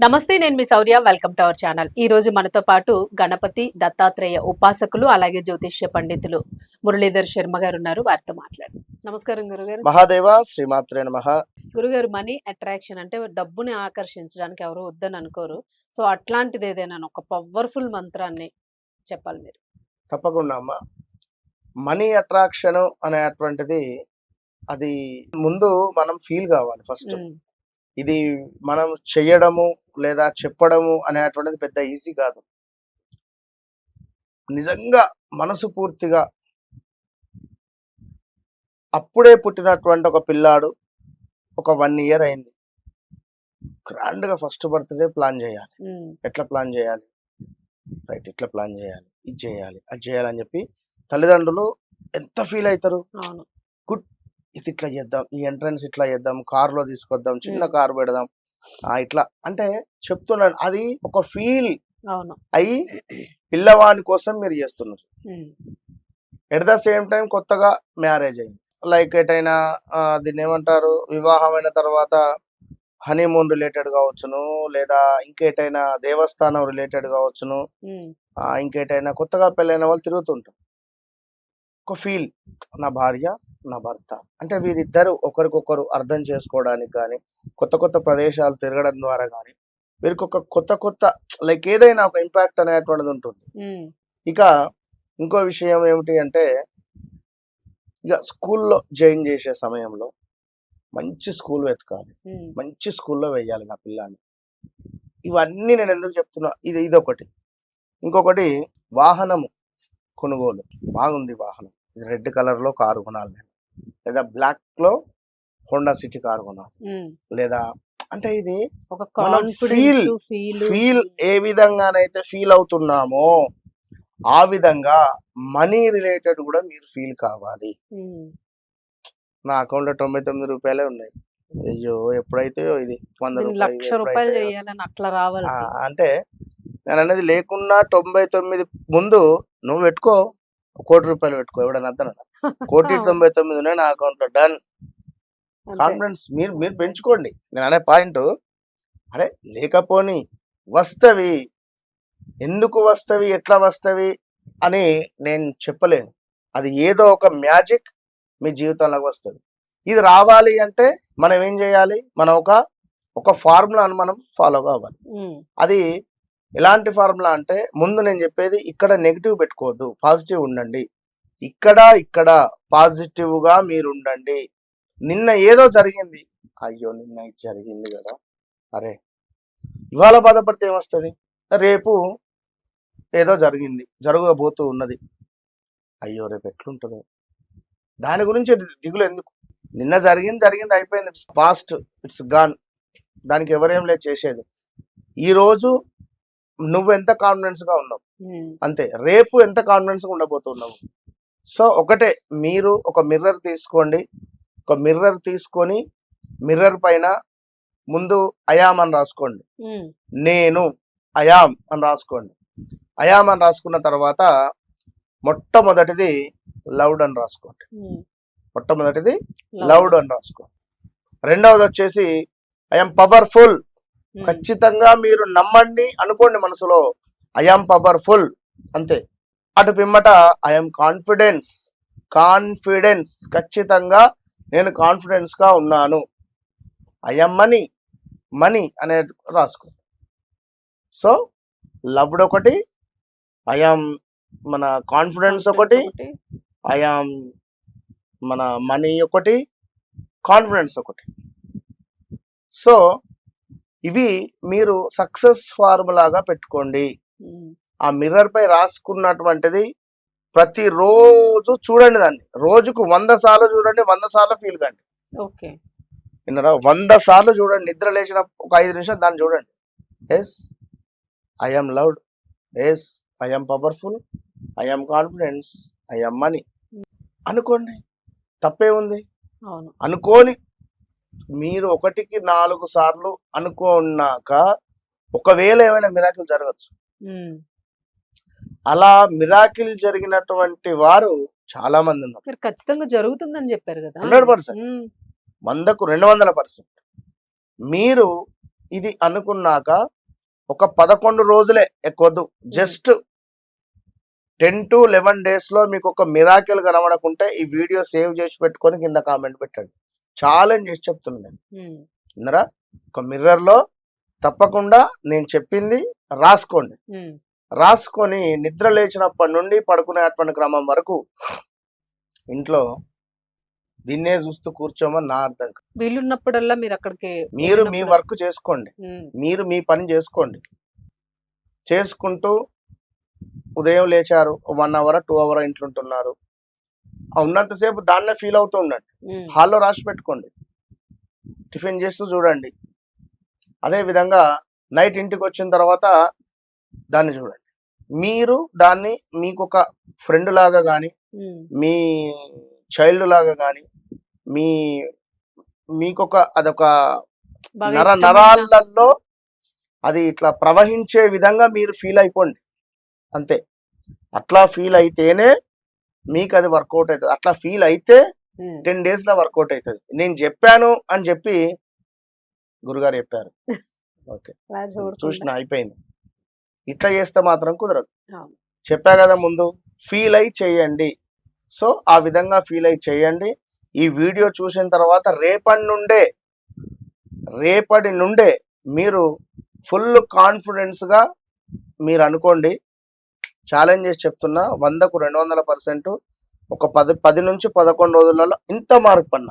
నమస్తే నేను మీ Shaurya. Welcome to our channel. ఈ రోజు మనతో పాటు గణపతి దత్తాత్రేయ ఉపాసకులు అలాగే జ్యోతిష్య పండితులు మురళీధర్ శర్మ గారు ఉన్నారు. వారితో మాట్లాడు. నమస్కారం గురుగారు. మహాదేవ శ్రీమాత్రే నమ. గురుగారు మనీ అట్రాక్షన్ అంటే డబ్బుని ఆకర్షించడానికి ఎవరు వద్దని అనుకోరు. సో అట్లాంటిది ఏదైనా ఒక పవర్ఫుల్ మంత్రాన్ని చెప్పాలి మీరు. తప్పకుండా అమ్మ. మనీ అట్రాక్షన్ అనేటువంటిది అది ముందు మనం ఫీల్ కావాలి ఫస్ట్. ఇది మనం చెయ్యడము లేదా చెప్పడము అనేటువంటిది పెద్ద ఈజీ కాదు. నిజంగా మనసు పూర్తిగా అప్పుడే పుట్టినటువంటి ఒక పిల్లాడు ఒక వన్ ఇయర్ అయింది. గ్రాండ్గా ఫస్ట్ బర్త్డే ప్లాన్ చేయాలి. ఎట్లా ప్లాన్ చేయాలి? రైట్ ఇట్లా ప్లాన్ చేయాలి ఇది చేయాలి అది చేయాలని చెప్పి తల్లిదండ్రులు ఎంత ఫీల్ అవుతారు? అవును. ఇది ఇట్లా చేద్దాం ఈ ఎంట్రన్స్ ఇట్లా చేద్దాం కారులో తీసుకొద్దాం చిన్న. కారు పెడదాం. ఆ, ఇట్లా. అంటే చెప్తున్నాను అది ఒక ఫీల్ అయి పిల్లవాని కోసం మీరు చేస్తున్నారు. ఎట్ ద సేమ్ టైం కొత్తగా మ్యారేజ్ అయింది. లైక్ ఎటైనా దీన్ని ఏమంటారు వివాహమైన తర్వాత హనీమూన్ రిలేటెడ్ కావచ్చును లేదా ఇంకేటైనా దేవస్థానం రిలేటెడ్ కావచ్చును ఇంకేటైనా కొత్తగా పెళ్ళైన వాళ్ళు తిరుగుతుంటారు. ఒక ఫీల్. నా భార్య నా భర్త. అంటే వీరిద్దరు ఒకరికొకరు అర్థం చేసుకోవడానికి కానీ కొత్త కొత్త ప్రదేశాలు తిరగడం ద్వారా కానీ వీరికి ఒక కొత్త కొత్త లైక్ ఏదైనా ఒక ఇంపాక్ట్ అనేటువంటిది ఉంటుంది. ఇక ఇంకో విషయం ఏమిటి అంటే ఇక స్కూల్లో జాయిన్ చేసే సమయంలో మంచి స్కూల్ వెతకాలి. మంచి స్కూల్లో వెయ్యాలి నా పిల్లాన్ని. ఇవన్నీ నేను ఎందుకు చెప్తున్నా ఇది ఇదొకటి. ఇంకొకటి వాహనము కొనుగోలు. బాగుంది వాహనం. ఇది రెడ్ కలర్లో కారు కొనాలి నేను. లేదా బ్లాక్లో హోండా సిటీ కారు ఉమ్. లేదా అంటే ఇది మనం ఫీల్ ఫీల్ ఏ విధంగానైతే ఫీల్ అవుతున్నామో ఆ విధంగా మనీ రిలేటెడ్ కూడా మీరు ఫీల్ కావాలి. నా అకౌంట్లో తొంభై తొమ్మిది రూపాయలే ఉన్నాయి. అయ్యో ఎప్పుడైతే ఇది వంద రూపాయలు అంటే నేను అనేది లేకున్నా తొంభై తొమ్మిది ముందు నువ్వు పెట్టుకో. కోటి రూపాయలు పెట్టుకో ఎవడన్నా అర్థం కోటి తొంభై తొమ్మిది ఉన్నాయి నా అకౌంట్లో డన్ కాన్ఫిడెన్స్ మీరు మీరు పెంచుకోండి. నేను అనే పాయింట్ అరే లేకపోని వస్తవి. ఎందుకు వస్తవి? ఎట్లా వస్తవి? అని నేను చెప్పలేను. అది ఏదో ఒక మ్యాజిక్ మీ జీవితంలోకి వస్తుంది. ఇది రావాలి అంటే మనం ఏం చేయాలి? మనం ఒక ఒక ఫార్ములాను మనం ఫాలో కావాలి. అది ఎలాంటి ఫార్ములా అంటే ముందు నేను చెప్పేది ఇక్కడ నెగిటివ్ పెట్టుకోవద్దు పాజిటివ్ ఉండండి. ఇక్కడ ఇక్కడ పాజిటివ్గా మీరు ఉండండి నిన్న ఏదో జరిగింది. అయ్యో నిన్న ఇది జరిగింది కదా. అరే ఇవాళ బాధపడితే ఏమొస్తుంది? రేపు ఏదో జరిగింది జరగబోతూ ఉన్నది. అయ్యో రేపు ఎట్లుంటుందో. దాని గురించి దిగులు ఎందుకు? నిన్న జరిగింది జరిగింది అయిపోయింది. It's past it's gone. దానికి ఎవరేం లేదు చేసేది. ఈరోజు నువ్వు ఎంత కాన్ఫిడెన్స్గా ఉన్నావు? అంతే. రేపు ఎంత కాన్ఫిడెన్స్గా ఉండబోతున్నావు? సో ఒకటే. మీరు ఒక మిర్రర్ తీసుకోండి. ఒక మిర్రర్ తీసుకొని మిర్రర్ పైన ముందు అయామ్ అని రాసుకోండి. నేను అయామ్ అని రాసుకోండి. అయామ్ అని రాసుకున్న తర్వాత మొట్టమొదటిది లౌడ్ అని రాసుకోండి. మొట్టమొదటిది లౌడ్ అని రాసుకోండి. రెండవది వచ్చేసి ఐఎమ్ పవర్ఫుల్ ఖచ్చితంగా మీరు నమ్మండి అనుకోండి మనసులో ఐఎమ్ పవర్ఫుల్ అంతే. అటు పిమ్మట ఐఎమ్ కాన్ఫిడెన్స్ కాన్ఫిడెన్స్ ఖచ్చితంగా నేను కాన్ఫిడెన్స్గా ఉన్నాను ఐఎమ్ మనీ మనీ అనేది రాసుకో. సో లవ్డ్ ఒకటి ఐఎమ్ మన కాన్ఫిడెన్స్ ఒకటి ఐఆమ్ మన మనీ ఒకటి కాన్ఫిడెన్స్ ఒకటి. సో ఇవి మీరు సక్సెస్ ఫార్ములాగా పెట్టుకోండి. ఆ మిర్రర్ పై రాసుకున్నటువంటిది ప్రతిరోజు చూడండి దాన్ని. రోజుకు వంద సార్లు చూడండి వంద సార్లు ఫీల్ కండి. ఓకే. విన్నారా? వంద సార్లు చూడండి. నిద్ర లేచిన ఒక ఐదు నిమిషాలు దాన్ని చూడండి. Yes I'm loved yes I'm powerful I'm confidence I'm money అనుకోండి తప్పే ఉంది. అనుకోని మీరు ఒకటికి నాలుగు సార్లు అనుకున్నాక ఒకవేళ ఏమైనా మిరాకిల్ జరగచ్చు. అలా మిరాకిల్ జరిగినటువంటి వారు చాలా మంది ఉన్నారు ఖచ్చితంగా జరుగుతుందని చెప్పారు కదా. 100%. ఉమ్, వందకు రెండు వందల పర్సెంట్. మీరు ఇది అనుకున్నాక ఒక పదకొండు రోజులే ఎక్కువద్దు. జస్ట్ టెన్ టు లెవెన్ డేస్లో మీకు ఒక మిరాకిల్ కనబడకుంటే ఈ వీడియో సేవ్ చేసి పెట్టుకొని కింద కామెంట్ పెట్టండి. ఛాలెంజ్ చేసి చెప్తున్నాను ఉమ్, విన్నరా? ఒక మిర్రర్లో తప్పకుండా నేను చెప్పింది రాసుకోండి. రాసుకొని నిద్ర లేచినప్పటి నుండి పడుకునేటువంటి క్రమం వరకు ఇంట్లో దీన్నే చూస్తూ కూర్చోమని నా అర్థం కాదు. వీలున్నప్పుడల్లా మీరు అక్కడికి మీరు మీ వర్క్ చేసుకోండి. మీరు మీ పని చేసుకోండి. చేసుకుంటూ ఉదయం లేచారు. వన్ అవర్ టూ అవర్ ఇంట్లో ఉంటున్నారు. ఉన్నంతసేపు దాన్నే ఫీల్ అవుతూ ఉండండి. హాల్లో రాసి పెట్టుకోండి. టిఫిన్ చేస్తూ చూడండి. అదే విధంగా నైట్ ఇంటికి వచ్చిన తర్వాత దాన్ని చూడండి. మీరు దాన్ని మీకు ఒక ఫ్రెండ్ లాగా కానీ మీ చైల్డ్ లాగా కానీ మీ మీకొక అదొక నర నరాలలో అది ఇట్లా ప్రవహించే విధంగా మీరు ఫీల్ అయిపోండి. అంతే. అట్లా ఫీల్ అయితేనే మీకు అది వర్కౌట్ అవుతుంది అట్లా ఫీల్ అయితే టెన్ డేస్లో వర్కౌట్ అవుతుంది నేను చెప్పాను అని చెప్పి గురుగారు చెప్పారు. ఓకే. చూసిన అయిపోయింది. ఇట్లా చేస్తే మాత్రం కుదరదు. చెప్పా కదా ముందు ఫీల్ అయి చేయండి. సో ఆ విధంగా ఫీల్ అయి చేయండి. ఈ వీడియో చూసిన తర్వాత రేపటి నుండే రేపటి నుండే మీరు ఫుల్ కాన్ఫిడెన్స్గా మీరు అనుకోండి ఛాలెంజ్ చేసి చెప్తున్నా వందకు రెండు వందల పర్సెంట్ ఒక పది పది నుంచి పదకొండు రోజులలో ఇంత మార్పు అన్న